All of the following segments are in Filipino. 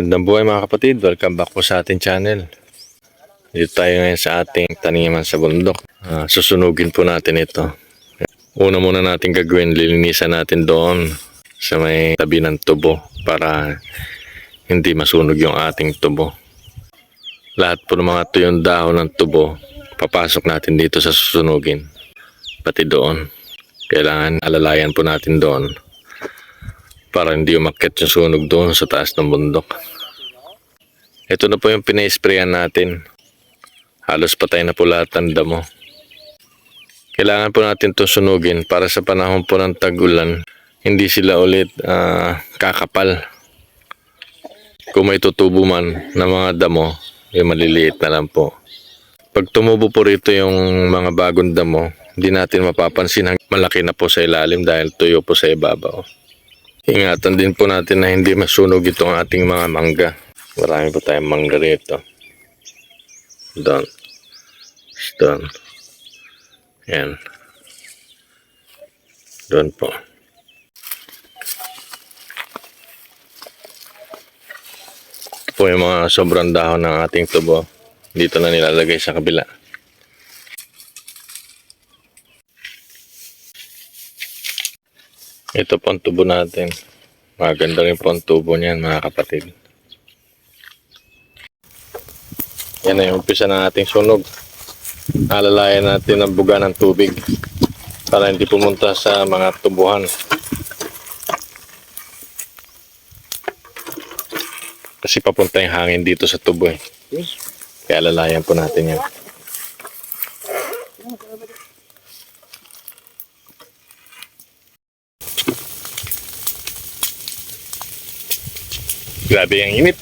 Gandang buhay mga kapatid, welcome back po sa ating channel. Dito tayo ngayon sa ating taniman sa bundok. Ah, susunugin po natin ito. Una muna natin gagawin, lilinisan natin doon sa may tabi ng tubo para hindi masunog yung ating tubo. Lahat po ng mga tuyong dahon ng tubo, papasok natin dito sa susunugin. Pati doon. Kailangan alalayan po natin doon para hindi umakyat yung sunog doon sa taas ng bundok. Ito na po yung pina-sprayan natin. Halos patay na po lahat ng damo. Kailangan po natin itong sunugin para sa panahon po ng tag-ulan, hindi sila ulit ah, kakapal. Kung may tutubo man ng mga damo, yung maliliit na lang po. Pag tumubo po rito yung mga bagong damo, hindi natin mapapansin hanggang malaki na po sa ilalim dahil tuyo po sa ibabaw. Ingatan din po natin na hindi masunog itong ating mga mangga. Marami po tayong mangga rito. Doon. Doon. Yan. Doon po. Ito po yung mga sobrang dahon ng ating tubo. Dito na nilalagay sa kabila. Ito po ang tubo natin. Maganda rin po ang tubo niyan mga kapatid. Yan na yung umpisa ng ating sunog. Alalayan natin ang buga ng tubig para hindi pumunta sa mga tubuhan. Kasi papunta yung hangin dito sa tubo eh. Kaya alalayan po natin yan. Grabe ang init.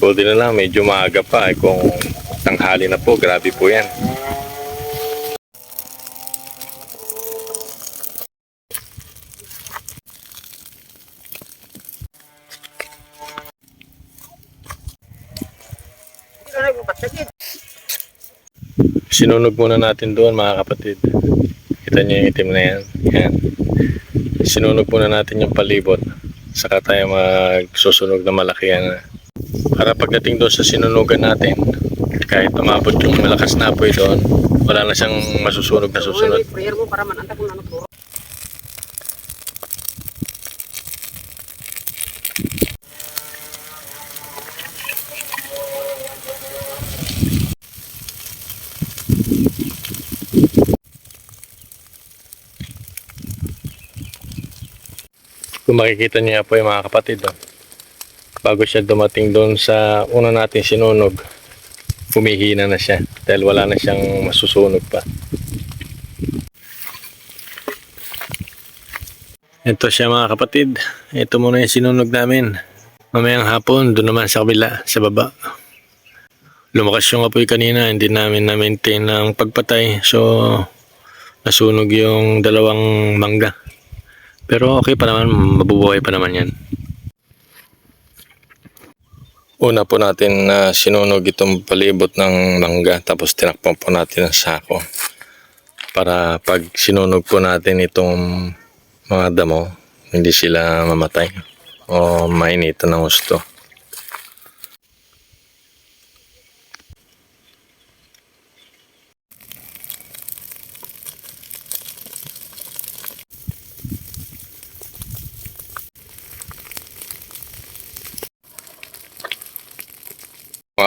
Buti na lang, medyo maaga pa. Eh, kung tanghali na po, grabe po yan. Sinunog muna natin doon mga kapatid. Kita niyo yung itim na yan. yan. Sinunog muna natin yung palibot. Saka tayo magsusunog na malaki yan. Para pagdating doon sa sinunugan natin, kahit umabot yung malakas na apoy doon, wala na siyang masusunog na susunod. Kung makikita niyo po yung mga kapatid, oh, bago siya dumating doon sa una natin sinunog, humihina na siya dahil wala na siyang masusunog pa. Ito siya mga kapatid. Ito muna yung sinunog namin. Mamayang hapon, doon naman sa kabila, sa baba. Lumakas yung apoy kanina, hindi namin na-maintain ang pagpatay. So, nasunog yung dalawang mangga. Pero okay pa naman, mabubuhay pa naman yan. Una po natin na sinunog itong palibot ng mangga tapos tinakpan po natin ng sako para pag sinunog po natin itong mga damo, hindi sila mamatay o mainitan ng gusto.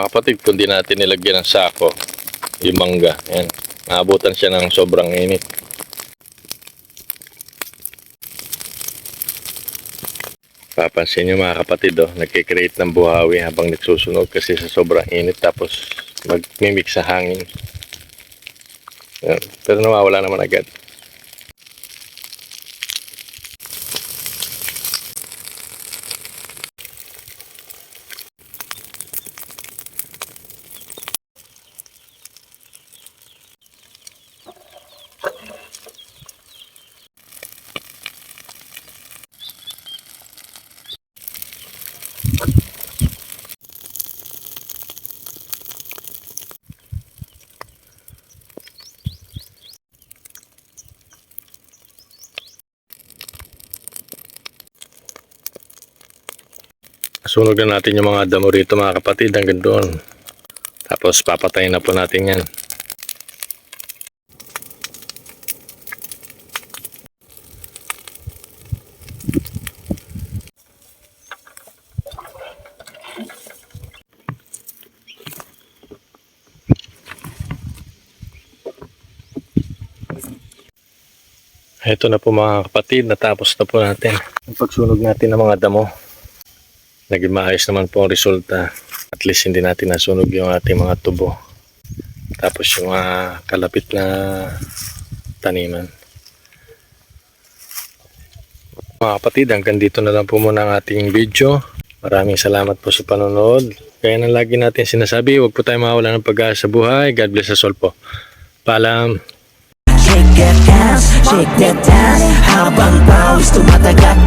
Kapatid, kung di natin nilagyan ng sako, yung mangga, yan, naabutan siya ng sobrang init. Papansin nyo mga kapatid, oh, nagkikreate ng buhawi habang nagsusunog kasi sa sobrang init tapos magmimix sa hangin. Yan. Pero nawawala naman agad. Sunog na natin yung mga damo rito mga kapatid hanggang doon. Tapos papatayin na po natin yan. Ito na po mga kapatid, natapos na po natin. Ang pagsunog natin ng mga damo. Naging maayos naman po ang resulta. At least hindi natin nasunog yung ating mga tubo. Tapos yung mga kalapit na taniman. Mga kapatid, hanggang dito na lang po muna ang ating video. Maraming salamat po sa panonood. Kaya na lagi natin sinasabi, huwag po tayo mawala ng pag-asa sa buhay. God bless us all po. Paalam. Shake that ass, shake that ass Habang pawis tumatagat